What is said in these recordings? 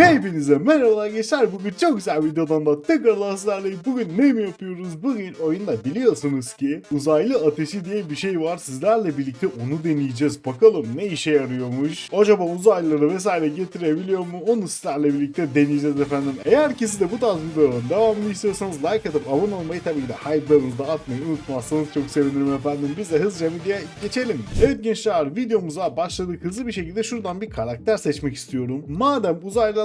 Hepinize merhaba gençler. Bugün çok güzel videodan da tekrar sizlerleyim. Bugün ne mi yapıyoruz? Bugün oyunda biliyorsunuz ki uzaylı ateşi diye bir şey var. Sizlerle birlikte onu deneyeceğiz. Bakalım ne işe yarıyormuş. Acaba uzaylıları vesaire getirebiliyor mu? Onu sizlerle birlikte deneyeceğiz efendim. Eğer ki siz de bu tarz videoların devamını istiyorsanız like atıp abone olmayı tabii ki de hype'larınızı da atmayı unutmazsanız çok sevinirim efendim. Biz de hızlıca videoya geçelim. Evet gençler videomuza başladık. Hızlı bir şekilde şuradan bir karakter seçmek istiyorum. Madem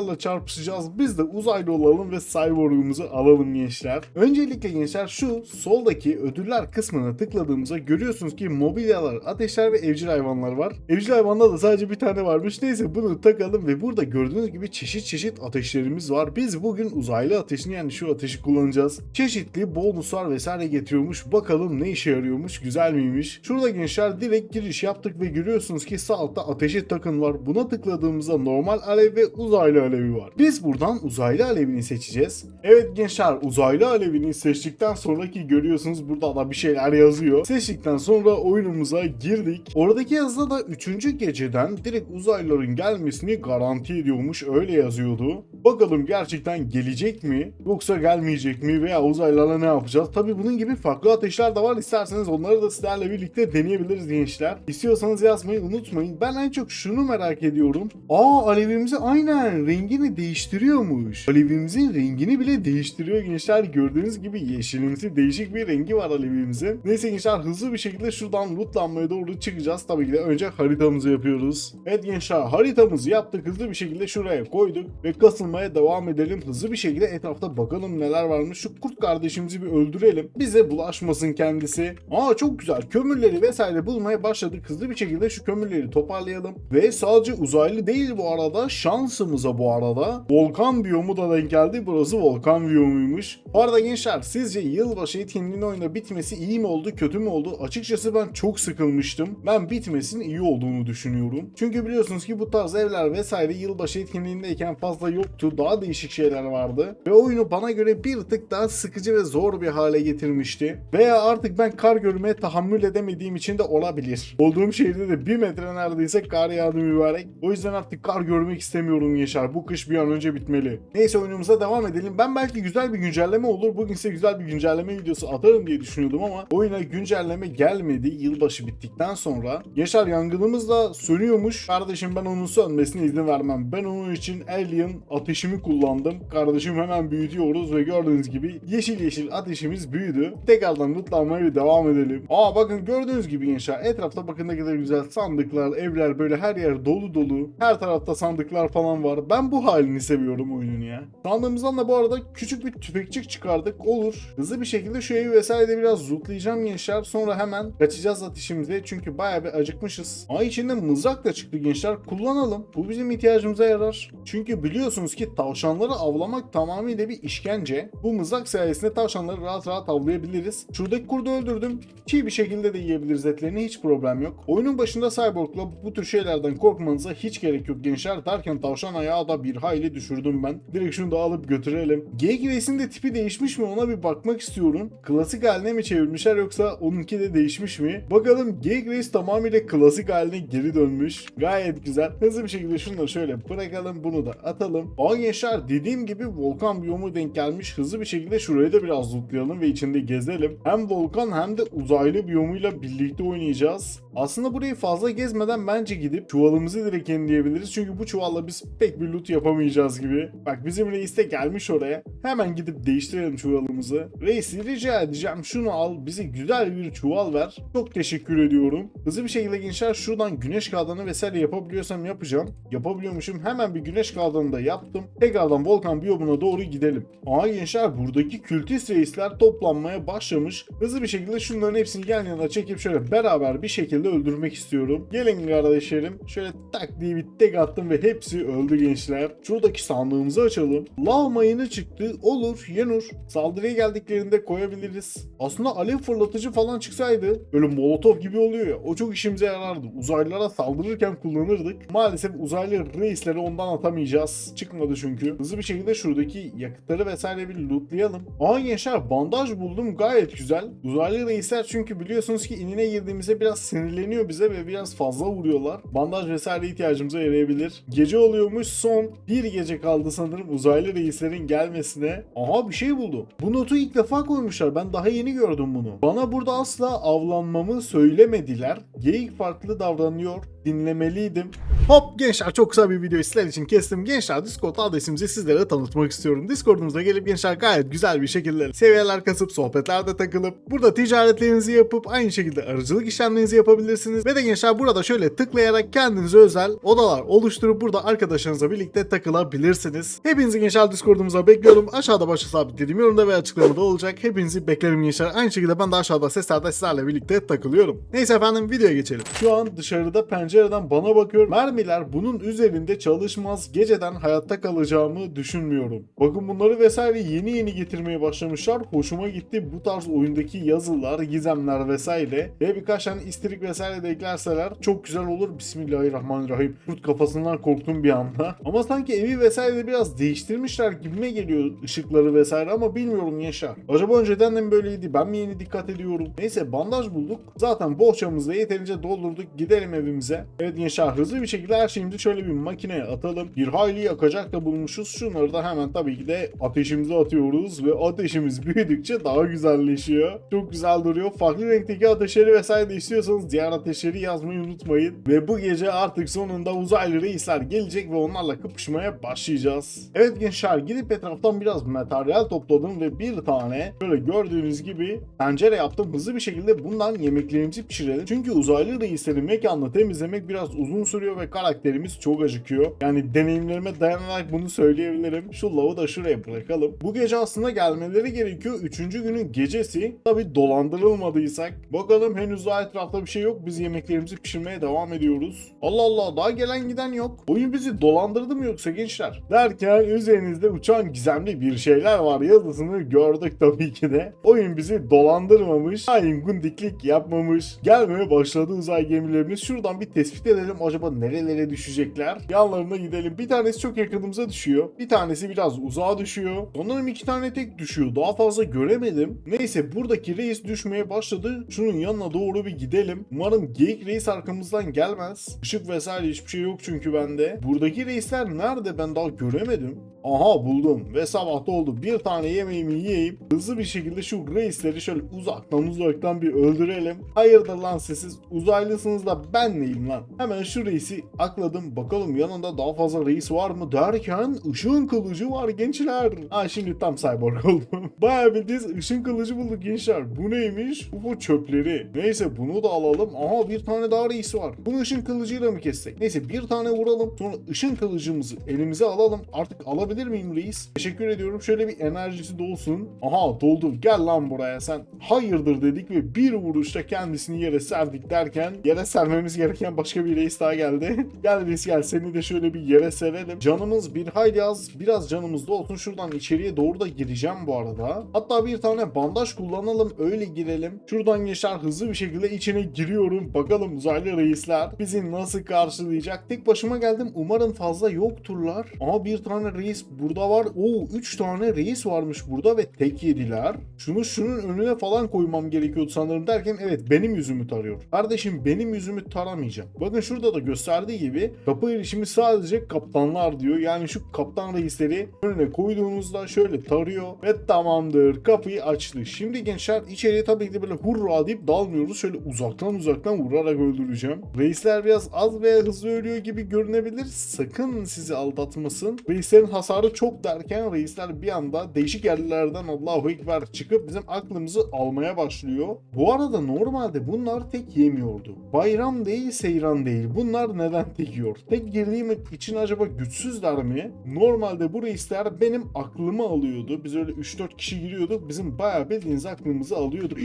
uzaylılarla çarpışacağız biz de uzaylı olalım ve cyborg'umuzu alalım gençler. Öncelikle gençler şu soldaki ödüller kısmına tıkladığımızda görüyorsunuz ki mobilyalar, ateşler ve evcil hayvanlar var. Evcil hayvanda da sadece bir tane varmış. Neyse bunu takalım ve burada gördüğünüz gibi çeşit çeşit ateşlerimiz var. Biz bugün uzaylı ateşini yani şu ateşi kullanacağız. Çeşitli bonuslar vesaire getiriyormuş. Bakalım ne işe yarıyormuş, güzel miymiş? Şurada gençler direkt giriş yaptık ve görüyorsunuz ki sağ altta ateşi takın var. Buna tıkladığımızda normal alev ve uzaylı alevi var. Biz buradan uzaylı alevini seçeceğiz. Evet gençler uzaylı alevini seçtikten sonraki görüyorsunuz burada da bir şeyler yazıyor. Seçtikten sonra oyunumuza girdik. Oradaki yazıda da 3. geceden direkt uzaylıların gelmesini garanti ediyormuş öyle yazıyordu. Bakalım gerçekten gelecek mi yoksa gelmeyecek mi veya uzaylılarla ne yapacağız? Tabi bunun gibi farklı ateşler de var. İsterseniz onları da sizlerle birlikte deneyebiliriz gençler. İstiyorsanız yazmayı unutmayın. Ben en çok şunu merak ediyorum. Aa alevimizi aynen rengini değiştiriyormuş. Alevimizin rengini bile değiştiriyor gençler. Gördüğünüz gibi yeşilimsi değişik bir rengi var alevimizin. Neyse gençler hızlı bir şekilde şuradan lootlanmaya doğru çıkacağız. Tabii ki de önce haritamızı yapıyoruz. Evet gençler haritamızı yaptık. Hızlı bir şekilde şuraya koyduk ve kasılmaya devam edelim. Hızlı bir şekilde etrafta bakalım neler varmış. Şu kurt kardeşimizi bir öldürelim. Bize bulaşmasın kendisi. Aa çok güzel. Kömürleri vesaire bulmaya başladık. Hızlı bir şekilde şu kömürleri toparlayalım. Ve sadece uzaylı değil bu arada. Şansımıza bu arada volkan biyomu da denk geldi. Burası volkan biyomuymuş. Bu arada gençler sizce yılbaşı etkinliğinin oyunda bitmesi iyi mi oldu kötü mü oldu? Açıkçası ben çok sıkılmıştım. Ben bitmesinin iyi olduğunu düşünüyorum. Çünkü biliyorsunuz ki bu tarz evler vesaire yılbaşı etkinliğindeyken fazla yoktu. Daha değişik şeyler vardı. Ve oyunu bana göre bir tık daha sıkıcı ve zor bir hale getirmişti. Veya artık ben kar görmeye tahammül edemediğim için de olabilir. Olduğum şehirde de bir metre neredeyse kar yağdı mübarek. O yüzden artık kar görmek istemiyorum Yaşar. Bu kış bir an önce bitmeli. Neyse oyunumuza devam edelim. Ben belki güzel bir güncelleme olur. Bugün size güzel bir güncelleme videosu atarım diye düşünüyordum ama oyuna güncelleme gelmedi. Yılbaşı bittikten sonra. Yaşar yangınımız da sönüyormuş. Kardeşim ben onun sönmesine izin vermem. Ben onun için Alien ateşimi kullandım. Kardeşim hemen büyütüyoruz ve gördüğünüz gibi yeşil yeşil ateşimiz büyüdü. Tekrardan lootlanmaya devam edelim. Aa bakın gördüğünüz gibi gençler etrafta bakın ne kadar güzel sandıklar, evler böyle her yer dolu dolu. Her tarafta sandıklar falan var. Ben bu halini seviyorum oyunun ya. Sandığımızdan da bu arada küçük bir tüfekçik çıkardık. Olur. Hızlı bir şekilde şu evi vesaire de biraz zootlayacağım gençler. Sonra hemen kaçacağız ateşimize. Çünkü bayağı bir acıkmışız. Ama içinde mızrak da çıktı gençler. Kullanalım. Bu bizim ihtiyacımıza yarar. Çünkü biliyorsunuz ki tavşanları avlamak tamamıyla bir işkence. Bu mızrak sayesinde tavşanları rahat rahat avlayabiliriz. Şuradaki kurdu öldürdüm. Çiğ bir şekilde de yiyebiliriz etlerini. Hiç problem yok. Oyunun başında Cyborg'la bu tür şeylerden korkmanıza hiç gerek yok gençler. Derken tavşan ayağı da bir hayli düşürdüm ben. Direkt şunu da alıp götürelim. Geyik Reis'in de tipi değişmiş mi ona bir bakmak istiyorum. Klasik haline mi çevirmişler yoksa onunki de değişmiş mi? Bakalım Geyik Reis tamamıyla klasik haline geri dönmüş. Gayet güzel. Hızlı bir şekilde şunu da şöyle bırakalım. Bunu da atalım. Aa gençler dediğim gibi volkan biyomu denk gelmiş. Hızlı bir şekilde şurayı da biraz lootlayalım ve içinde gezelim. Hem volkan hem de uzaylı biyomuyla birlikte oynayacağız. Aslında burayı fazla gezmeden bence gidip çuvalımızı direkt yenileyebiliriz. Çünkü bu çuvalla biz pek bir loot yapamayacağız gibi. Bak bizim reis gelmiş oraya. Hemen gidip değiştirelim çuvalımızı. Reisi rica edeceğim şunu al bize güzel bir çuval ver. Çok teşekkür ediyorum. Hızlı bir şekilde gençler şuradan güneş kağıdını vesaire yapabiliyorsam yapacağım. Yapabiliyormuşum. Hemen bir güneş kağıdını da yaptım. Tekrardan volkan biyomuna doğru gidelim. Aa gençler buradaki kültist reisler toplanmaya başlamış. Hızlı bir şekilde şunların hepsini yan yana çekip şöyle beraber bir şekilde öldürmek istiyorum. Gelin kardeşlerim. Şöyle tak diye bir tek attım ve hepsi öldü gençler. Şuradaki sandığımızı açalım. Lav mayını çıktı. Olur Yenur. Saldırıya geldiklerinde koyabiliriz. Aslında alev fırlatıcı falan çıksaydı böyle molotof gibi oluyor ya. O çok işimize yarardı. Uzaylılara saldırırken kullanırdık. Maalesef uzaylı reisleri ondan atamayacağız. Çıkmadı çünkü. Hızlı bir şekilde şuradaki yakıtları vesaire bir lootlayalım. Aa gençler bandaj buldum gayet güzel. Uzaylı reisler çünkü biliyorsunuz ki inine girdiğimizde biraz sinirli sinirleniyor bize ve biraz fazla vuruyorlar. Bandaj vesaire ihtiyacımıza yarayabilir. Gece oluyormuş son bir gece kaldı sanırım uzaylı reislerin gelmesine. Aha bir şey buldum. Bu notu ilk defa koymuşlar. Ben daha yeni gördüm bunu. Bana burada asla avlanmamı söylemediler. Geyik farklı davranıyor. Dinlemeliydim. Hop gençler çok kısa bir video sizler için kestim. Gençler Discord adresimizi sizlere tanıtmak istiyorum. Discord'umuza gelip gençler gayet güzel bir şekilde seviyeler kasıp sohbetlerde takılıp burada ticaretlerinizi yapıp aynı şekilde aracılık işlemlerinizi yapabilirsiniz. Ve de gençler burada şöyle tıklayarak kendinize özel odalar oluşturup burada arkadaşlarınızla birlikte takılabilirsiniz. Hepinizi gençler Discord'umuza bekliyorum. Aşağıda başa sabitlediğim yorumda ve açıklamada olacak. Hepinizi beklerim gençler. Aynı şekilde ben de aşağıda seslerde sizlerle birlikte takılıyorum. Neyse efendim videoya geçelim. Şu an dışarıda pencereden bana bakıyorum. Mermiler bunun üzerinde çalışmaz. Geceden hayatta kalacağımı düşünmüyorum. Bakın bunları vesaire yeni yeni getirmeye başlamışlar. Hoşuma gitti. Bu tarz oyundaki yazılar, gizemler vesaire ve birkaç tane istirik vesaire de eklerseler çok güzel olur. Bismillahirrahmanirrahim. Kurt kafasından korktum bir anda. Ama sanki evi vesaire de biraz değiştirmişler gibime geliyor ışıkları vesaire ama bilmiyorum Yaşar. Acaba önceden de mi böyleydi? Ben mi yeni dikkat ediyorum? Neyse bandaj bulduk. Zaten bohçamızı yeterince doldurduk. Gidelim evimize. Evet Yaşar hızlı bir şekilde her şeyimizi şöyle bir makineye atalım. Bir hayli yakacak da bulmuşuz. Şunları da hemen tabii ki de ateşimize atıyoruz ve ateşimiz büyüdükçe daha güzelleşiyor. Çok güzel duruyor. Farklı renkteki ateşleri vesaire de istiyorsanız diğer ateşleri yazmayı unutmayın. Ve bu gece artık sonunda uzaylı reisler gelecek ve onlarla kapışmaya başlayacağız. Evet gençler gidip etraftan biraz materyal topladım ve bir tane böyle gördüğünüz gibi pencere yaptım. Hızlı bir şekilde bundan yemeklerimizi pişirelim. Çünkü uzaylı reislerin mekanını temizlemek biraz uzun sürüyor ve karakterimiz çok acıkıyor. Yani deneyimlerime dayanarak bunu söyleyebilirim. Şu lavı da şuraya bırakalım. Bu gece aslında gelmeleri gerekiyor. Üçüncü günün gecesi. Tabi dolandırılmadıysak. Bakalım henüz daha etrafta bir şey yok. Biz yemeklerimizi pişirmeye devam ediyoruz. Allah Allah daha gelen giden yok. Oyun bizi dolandırdı mı yoksa gençler? Derken üzerinizde uçan gizemli bir şeyler var yazısını gördük tabii ki de. Oyun bizi dolandırmamış. Hain gundiklik yapmamış. Gelmeye başladı uzay gemilerimiz. Şuradan bir tespit edelim. Acaba nerelere düşecekler? Yanlarına gidelim. Bir tanesi çok yakınımıza düşüyor. Bir tanesi biraz uzağa düşüyor. Sanırım iki tane tek düşüyor. Daha fazla göremedim. Neyse buradaki reis düşmeye başladı. Şunun yanına doğru bir gidelim. Umarım geyik reis arkamızdan gelmez. Işık vesaire hiçbir şey yok çünkü bende. Buradaki reisler nerede ben daha göremedim. Aha buldum ve sabah da oldu. Bir tane yemeğimi yiyeyim. Hızlı bir şekilde şu reisleri şöyle uzaktan uzaktan bir öldürelim. Hayırdır lan sessiz uzaylısınız da ben neyim lan? Hemen şu reisi akladım. Bakalım yanında daha fazla reis var mı derken ışığın kılıcı var gençler. Ha şimdi tam cyborg oldum. Bayağı bildiğiniz ışın kılıcı bulduk gençler. Bu neymiş? Bu çöpleri. Neyse bunu da alalım. Aha bir tane daha reis var. Bunu ışın kılıcıyla mı kessek? Neyse bir tane vuralım. Sonra ışın kılıcımızı elimize alalım. Artık alabilir miyim reis? Teşekkür ediyorum. Şöyle bir enerjisi dolsun. Aha doldu. Gel lan buraya sen. Hayırdır dedik ve bir vuruşta kendisini yere serdik derken yere sermemiz gereken başka bir reis daha geldi. gel reis gel seni de şöyle bir yere serelim. Canımız bir hayli az. Biraz canımız da olsun. Şuradan içeriye doğru da gireceğim bu arada. Hatta bir tane bandaj kullanalım. Öyle girelim. Şuradan geçer hızlı bir şekilde içine giriyorum. Bakalım uzaylı reisler bizi nasıl karşılayacak. Tek başıma geldim. Umarım fazla yokturlar. Ama bir tane reis burada var. Oo 3 tane reis varmış burada ve tek yediler. Şunu şunun önüne falan koymam gerekiyordu sanırım derken evet benim yüzümü tarıyor. Kardeşim benim yüzümü taramayacağım. Bakın şurada da gösterdiği gibi kapı erişimi sadece kaptanlar diyor. Yani şu kaptan reisleri önüne koyduğunuzda şöyle tarıyor ve tamamdır. Kapıyı açtı. Şimdi gençler içeriye tabii ki böyle hurra deyip dalmıyoruz. Şöyle uzaktan uzaktan vurarak öldüreceğim. Reisler biraz az ve hızlı ölüyor gibi görünebilir. Sakın sizi aldatmasın. Reislerin hasarı çok derken reisler bir anda değişik yerlerden Allahu Ekber çıkıp bizim aklımızı almaya başlıyor. Bu arada normalde bunlar tek yemiyordu. Bayram değil seyran değil. Bunlar neden tek yiyor? Tek girdiğim için acaba güçsüzler mi? Normalde bu reisler benim aklımı alıyordu. Biz öyle 3-4 kişi giriyorduk. Bizim bayağı bildiğiniz aklımızı alıyordu.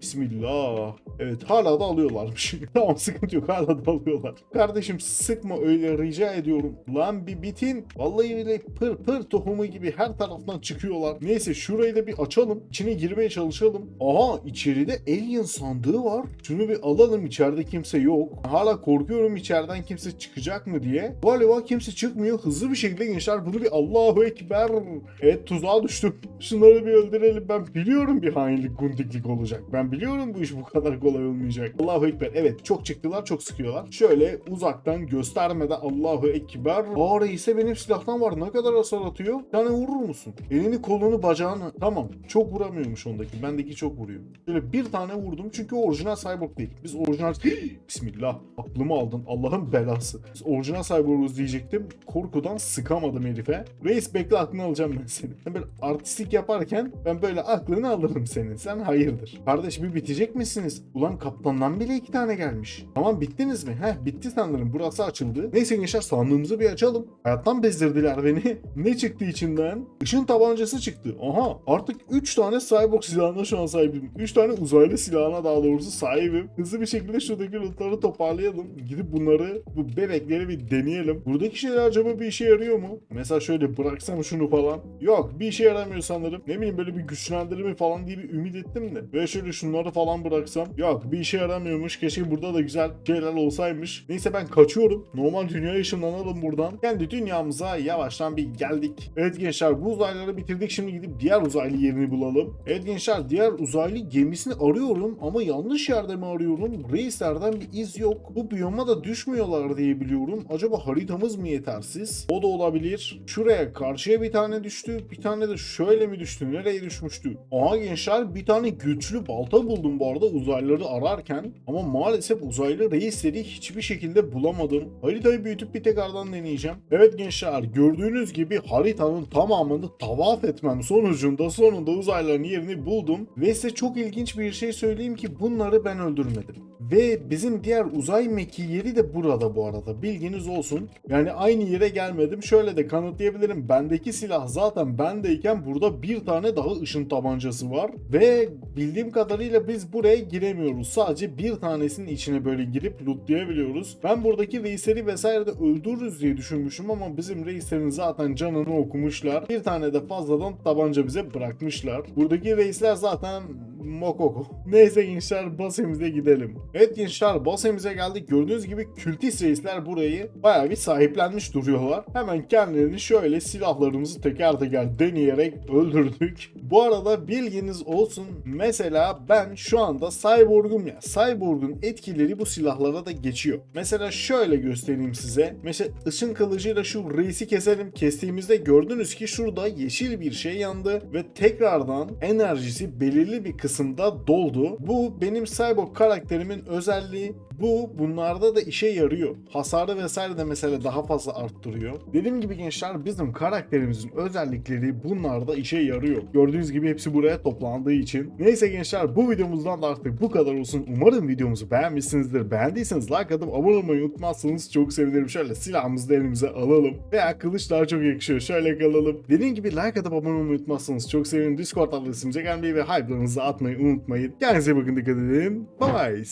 Bismillah. Evet hala da alıyorlarmış. tamam sıkıntı yok hala da alıyorlar. Kardeşim sıkma öyle rica ediyorum. Lan bir bitin. Vallahi öyle pır pır tohumu gibi her taraftan çıkıyorlar. Neyse şurayı da bir açalım. İçine girmeye çalışalım. Aha içeride alien sandığı var. Şunu bir alalım içeride kimse yok. Hala korkuyorum içeriden kimse çıkacak mı diye. Galiba kimse çıkmıyor. Hızlı bir şekilde gençler bunu bir Allahu Ekber. Evet tuzağa düştüm. Şunları bir öldürelim. Ben biliyorum bir hainlik gundiklik olacak. Ben biliyorum bu iş bu kadar kolay olmayacak. Allahu Ekber. Evet çok çıktılar çok sıkıyorlar. Şöyle uzaktan göstermeden Allahu Ekber. Aa ise benim silahtan var. Ne kadar hasar atıyor? Bir tane vurur musun? Elini kolunu bacağını. Tamam. Çok vuramıyormuş ondaki. Bendeki çok vuruyor. Şöyle bir tane vurdum çünkü orijinal cyborg değil. Biz orijinal... Bismillah. Aklımı aldın. Allah'ın belası. Biz orijinal cyborguz diyecektim. Korkudan sıkamadım herife. Reis bekle aklını alacağım ben seni. Sen böyle artistik yaparken ben böyle aklını alırım senin. Sen hayırdır. Kardeş bir bitecek misiniz? Ulan kaptandan bile iki tane gelmiş. Tamam bittiniz mi? Heh bitti sanırım. Burası açıldı. Neyse gençler sandığımızı bir açalım. Hayattan bezdirdiler beni. ne çıktı içinden? Işın tabancası çıktı. Aha artık 3 tane cyborg silahına şu an sahibim. 3 tane uzaylı silahına daha doğrusu sahibim. Hızlı bir şekilde şuradaki lootları toparlayalım. Gidip bunları bu bebekleri bir deneyelim. Buradaki şeyler acaba bir işe yarıyor mu? Mesela şöyle bıraksam şunu falan. Yok bir işe yaramıyor sanırım. Ne bileyim böyle bir güçlendirme falan diye bir ümit ettim de. Ve şöyle şunları falan bıraksam. Yok bir işe yaramıyormuş. Keşke burada da güzel şeyler olsaymış. Neyse ben kaçıyorum. Normal dünyaya ışınlanalım buradan. Kendi dünyamıza yavaştan bir geldik. Evet gençler bu uzaylıları bitirdik. Şimdi gidip diğer uzaylı yerini bulalım. Evet gençler diğer uzaylı gemisini arıyorum ama yanlış yerde mi arıyorum? Reislerden bir iz yok. Bu biyoma da düşmüyorlar diye biliyorum. Acaba haritamız mı yetersiz? O da olabilir. Şuraya karşıya bir tane düştü. Bir tane de şöyle mi düştü? Nereye düşmüştü? Aha gençler bir tane güçlü balta buldum bu arada uzaylıları ararken. Ama maalesef uzaylı reisleri hiçbir şekilde bulamadım. Haritayı büyütüp bir tekrardan deneyeceğim. Evet gençler gördüğünüz gibi haritanın tamamını tavaf etmem sonucunda sonunda uzaylıların yerini buldum. Ve size çok ilginç bir şey söyleyeyim ki bunları ben öldürmedim. Ve bizim diğer uzay meki yeri de burada bu arada. Bilginiz olsun. Yani aynı yere gelmedim. Şöyle de kanıtlayabilirim. Bendeki silah zaten bendeyken burada bir tane daha ışın tabancası var. Ve bildiğim kadarıyla biz buraya giremiyoruz. Sadece bir tanesinin içine böyle girip lootlayabiliyoruz. Ben buradaki reisleri vesaire de öldürürüz diye düşünmüşüm ama bizim reislerin zaten canını okumuşlar. Bir tane de fazladan tabanca bize bırakmışlar. Buradaki reisler zaten mokoko. Neyse gençler basemize gidelim. Evet gençler basemize geldik. Gördüğünüz gibi kültist reisler burayı bayağı bir sahiplenmiş duruyorlar. Hemen kendilerini şöyle silahlarımızı teker teker deneyerek öldürdük. Bu arada bilginiz olsun. Mesela ben şu anda cyborgum ya. Cyborg'un etkileri bu silahlara da geçiyor. Mesela şöyle göstereyim size. Mesela ışın kılıcıyla şu reisi keselim. Kestiğimizde gördünüz ki şurada yeşil bir şey yandı ve tekrardan enerjisi belirli bir kısımda doldu. Bu benim cyborg karakterimin özelliği. Bu bunlarda da işe yarıyor. Hasarı vesaire de mesela daha fazla arttırıyor. Dediğim gibi gençler bizim karakterimizin özellikleri bunlarda işe yarıyor. Gördüğünüz gibi hepsi buraya toplandığı için. Neyse gençler bu videomuzdan da artık bu kadar olsun. Umarım videomuzu beğenmişsinizdir. Beğendiyseniz like atıp abone olmayı unutmazsanız çok sevinirim. Şöyle silahımızı da elimize alalım. Veya kılıç daha çok yakışıyor. Şöyle kalalım. Dediğim gibi like atıp abone olmayı unutmazsanız çok sevinirim. Discord adresimize gelmeyi ve hype'larınızı atmayı unutmayın. Kendinize bakın dikkat edin. Bye bye.